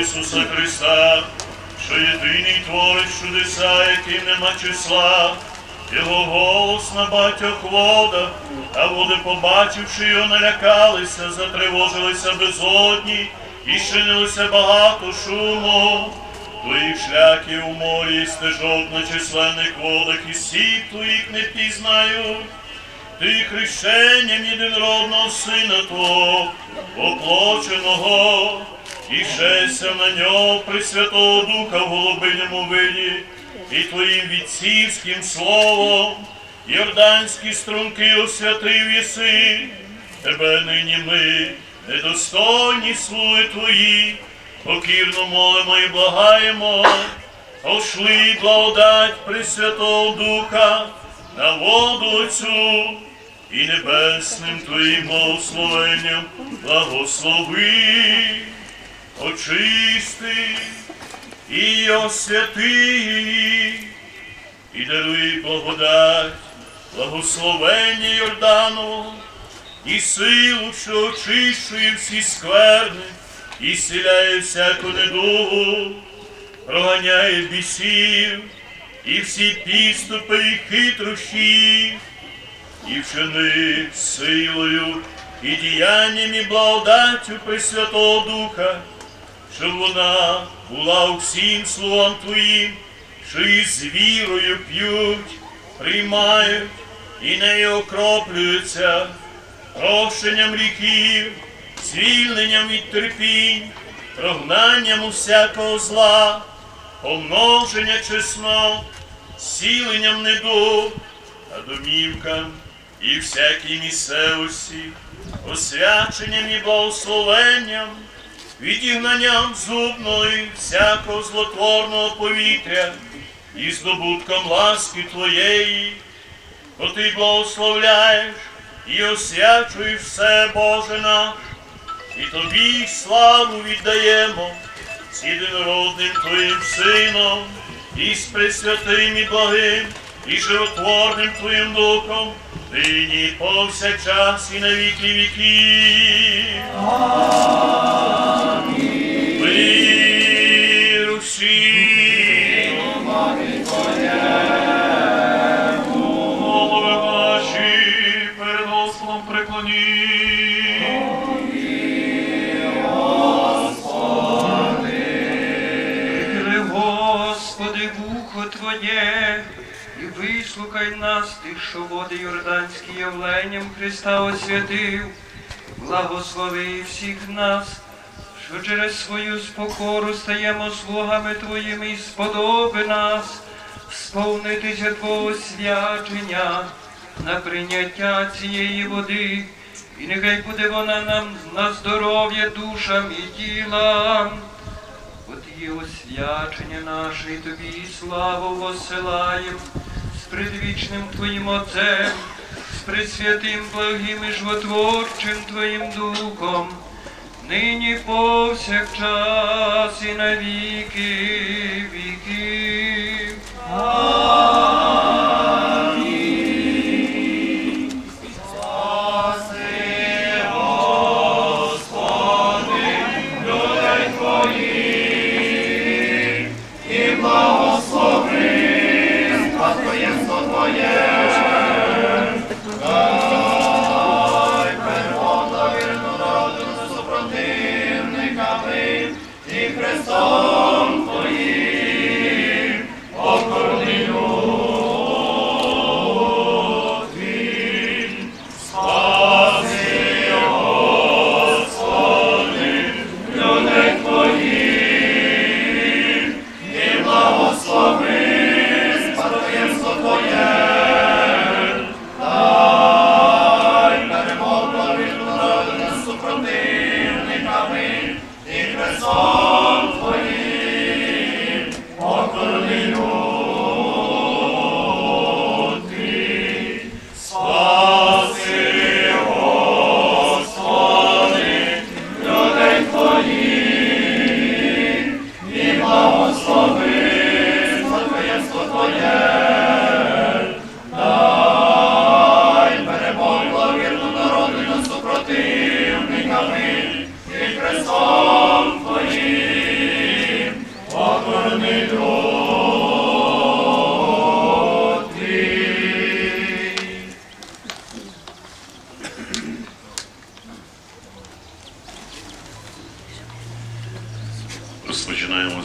Ісуса Христа, що єдиний творить чудеса, яким нема числа. Його голос на батьох водах, а води, побачивши його, налякалися, затривожилися безодні і щинилося багато шуму. Твоїх шляхів у морі стежок на численних водах, і сіт твоїх не пізнають. Ти хрещенням єдинородного сина Твого, оплоченого, і шеся на нього Пресвятого Духа в голубиному виді, і Твоїм відцівським словом, Йорданські струнки освятив єси, Тебе нині ми, недостойні слуги Твої, покірно молимо і благаємо, Ошли благодать Пресвятого Духа на воду цю і небесним Твоїм благословенням благослови, очисти і освяти її, і даруй благодать, благословення Йордану, і силу, що очищує всі скверни, і зціляє всяку недугу, проганяє бісів, і всі підступи і хитрощі, і вчини силою і діянням і благодаттю Пресвятого Духа, щоб вона була усім слугам Твоїм, що і з вірою п'ють, приймають і нею окроплюються, прощенням гріхів, звільненням від терпінь, прогнанням усякого зла, помноження чеснот, зціленням недуг, а домівкам і всякій місцевості, освяченням і благословенням, відігнанням зубної всякого злотворного повітря і здобутком ласки Твоєї, бо Ти благословляєш і освячуєш все, Боже наш, і Тобі славу віддаємо з єдинородним Твоїм Сином, і з Пресвятим і благим, і животворним Твоїм Духом, нині повсякчас і на віки віків. Усім. Голови наші перед Господом преклоні. Прихили, Господи, вухо Твоє, і вислухай нас, Ти, що води Йорданські явленням Христа освятив, благослови всіх нас, що через свою спокору стаємо слугами Твоїми і сподоби нас, сповнитися Твого свячення на прийняття цієї води, і нехай буде вона нам на здоров'я душам і тілам. От є освячення наше, і тобі славу воссилаєм з предвічним Твоїм Отцем, з пресвятим благим і животворчим Твоїм Духом, нині повсякчас і на віки розпочинаємо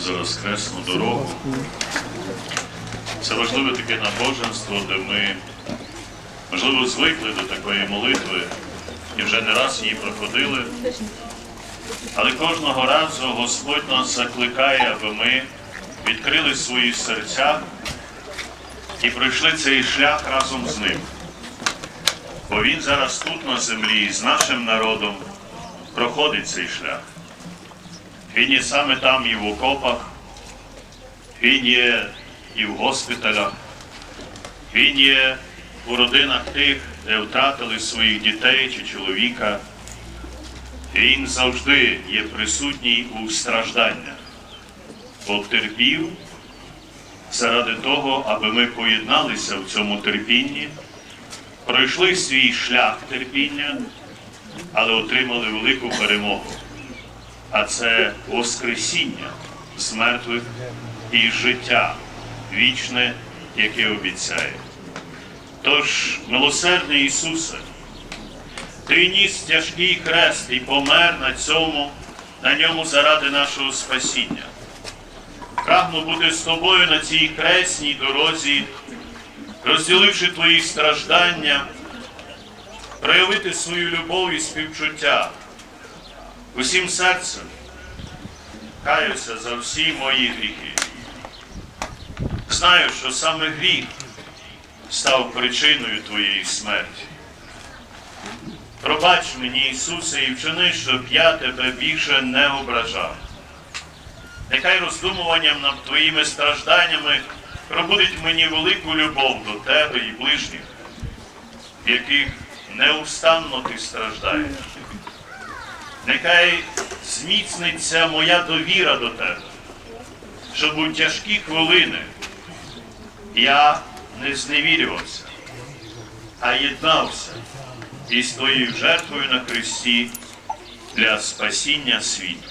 за Воскресну дорогу. Це важливе таке набоженство, де ми, можливо, звикли до такої молитви і вже не раз її проходили. Але кожного разу Господь нас закликає, аби ми відкрили свої серця і пройшли цей шлях разом з ним. Бо Він зараз тут на землі з нашим народом проходить цей шлях. Він є саме там і в окопах, він є і в госпіталях, він є у родинах тих, де втратили своїх дітей чи чоловіка. Він завжди є присутній у стражданнях, бо терпів заради того, аби ми поєдналися в цьому терпінні, пройшли свій шлях терпіння, але отримали велику перемогу. А це Воскресіння з мертвих і життя вічне, яке обіцяє. Тож, милосердний Ісусе, ти ніс тяжкий хрест і помер на цьому, на ньому заради нашого спасіння. Прагну бути з тобою на цій хресній дорозі, розділивши твої страждання, проявити свою любов і співчуття. Усім серцем каюся за всі мої гріхи. Знаю, що саме гріх став причиною твоєї смерті. Пробач мені, Ісусе, і вчини, щоб я тебе більше не ображав. Нехай роздумуванням над твоїми стражданнями пробудить мені велику любов до тебе і ближніх, в яких неустанно ти страждаєш. Нехай зміцниться моя довіра до тебе, щоб у тяжкі хвилини я не зневірювався, а єднався із твоєю жертвою на хресті для спасіння світу.